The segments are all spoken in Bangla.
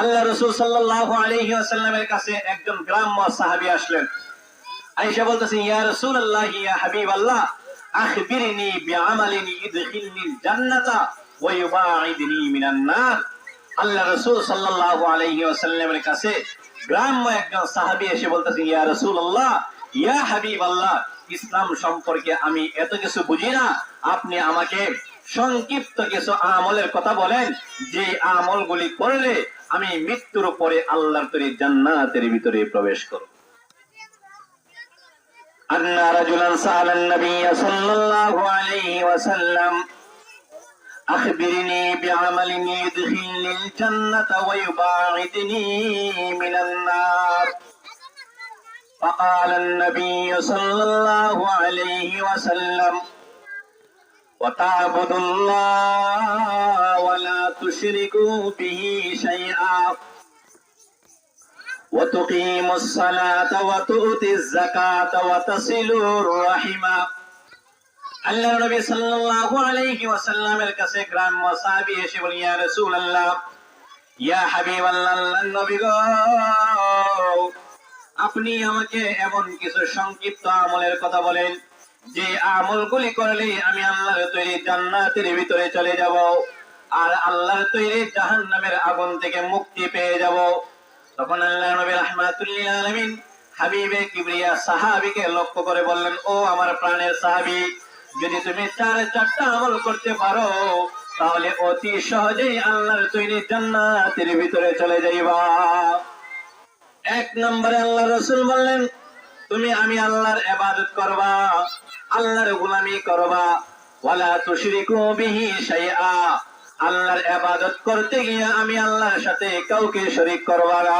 আল্লাহ রসুল ওয়াসাল্লামের কাছে একজন গ্রাম্য সাহাবী আসলেন। আয়েশা বলতেছে, ইয়া রাসূলুল্লাহ, ইয়া হাবিবাল্লাহ, আখবিরনি বিআমালিন ইদখিলনি জান্নাতা ওয়া ইউবাইদনি মিনান নার। আল্লাহ রাসূল সাল্লাল্লাহু আলাইহি ওয়াসাল্লামের কাছে গ্রাম্য একজন সাহাবী এসে বলতেছে, ইয়া রাসূলুল্লাহ, ইয়া ইসলাম সম্পর্কে আমি এত কিছু বুঝি না। আপনি আমাকে সংক্ষিপ্ত কিছু আমলের কথা বলেন যে আমলগুলি করলে আমি মৃত্যুর পরে আল্লাহর তৈরি জান্নাতের ভিতরে প্রবেশ করব أن رجلا سأل النبي صلى الله عليه وسلم أخبرني بعمل يدخلني الجنة ويباعدني من النار فقال النبي صلى الله عليه وسلم وتعبد الله ولا تشركوا به شيئا وتقيم الصلاة وتؤتي الزكاة وتصل الرحم আল্লাহ নবী সাল্লাল্লাহু আলাইহি ওয়াসাল্লামের কাছে গ্রাম্য সাহাবী এসে বলেন ইয়া রাসূলুল্লাহ ইয়া হাবিবাল্লাহ আল্লাহর নবী গো আপনি আমাকে এমন কিছু সংক্ষিপ্ত আমলের কথা বলেন যে আমলগুলি করলে আমি আল্লাহর তৈরি জান্নাতের ভিতরে চলে যাব, আর আল্লাহর তৈরি জাহান্নামের আগুন থেকে মুক্তি পেয়ে যাব। তখন আল্লাহ নবী রাহমাতুল্লিল আলামিন হাবিবে কিবরিয়া সাহাবীকে লক্ষ্য করে বললেন, ও আমার প্রাণের সাহাবী, যদি তুমি চার চারটা আমল করতে পারো, তাহলে অতি সহজেই আল্লাহর তৈরি জান্নাতের ভিতরে চলে যাইবা। এক নম্বরে আল্লাহ রসুল বললেন তুমি আমি আল্লাহর ইবাদত করবা, আল্লাহর গোলামি করবা। ওয়ালা তুশরিকু বিহি শাইআ। আল্লাহর ইবাদত করতে গিয়ে আমি আল্লাহর সাথে কাউকে শরীক করবা না।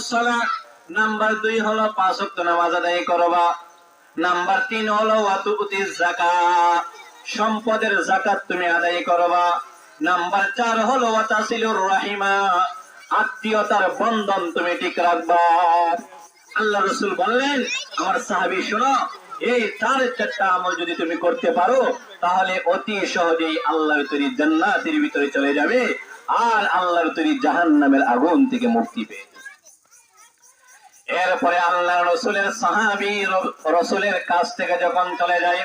সালাত নাম্বার হলো পাঁচ ওয়াক্ত নামাজ আদায় করবা। নাম্বার তিন হলো ওয়াতুতিজ যাকাত। সম্পদের যাকাত তুমি আদায় করবা। নাম্বার চার হলো ওয়াতাসিলুর রাহিমা। আত্মীয়তার বন্ধন তুমি ঠিক রাখবা। আল্লাহ রসুল বললেন, আমার সাহাবি, শোনো, এই চার চারটা আমল যদি তুমি করতে পারো, তাহলে অতি সহজেই আল্লাহর তৈরি জান্নাতের ভিতরে চলে যাবে, আর আল্লাহর তৈরি জাহান্নামের আগুন থেকে মুক্তি পেয়ে এরপরে আল্লাহ রসুলের সাহাবি রসুলের কাছ থেকে যখন চলে যায়,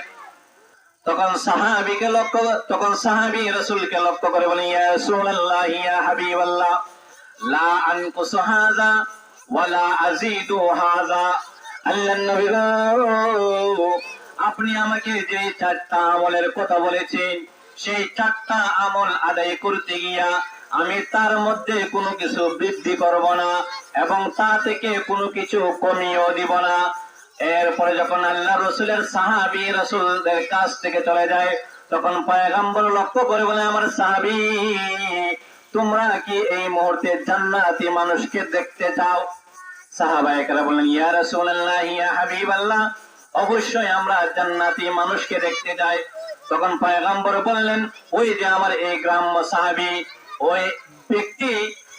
তখন সাহাবিকে লক্ষ্য, তখন সাহাবি রসুলকে লক্ষ্য করে বলে, ইয়া রাসূলুল্লাহ, ইয়া হাবিবাল্লাহ, লা আনকুসু হাযা আপনি আমাকে যে চারটা আমলের কথা বলেছেন, সেই চারটা আমল আদায় করতে গিয়া আমি তার মধ্যে কোনো কিছু বৃদ্ধি করব না এবং তা থেকে কোনো কিছু কমিয়েও দিব না। এরপরে যখন আল্লাহ রসুলের সাহাবি রসুলদের কাছ থেকে চলে যায়, তখন পয়গাম্বর লক্ষ্য করে বলে, আমার সাহাবি তোমরা কি এই মুহূর্তে জান্নাতি মানুষকে দেখতে চাও? বললেন, ইয়া রাসূলুল্লাহ, ইয়া হাবিবাল্লাহ, অবশ্যই আমরা জান্নাতি মানুষকে দেখতে যাই তখন পয়গম্বর বললেন, ওই যে আমার এই গ্রাম্য সাহাবি, ওই ব্যক্তি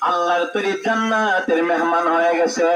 আল্লাহর তৈরি জান্নাতের মেহমান হয়ে গেছে।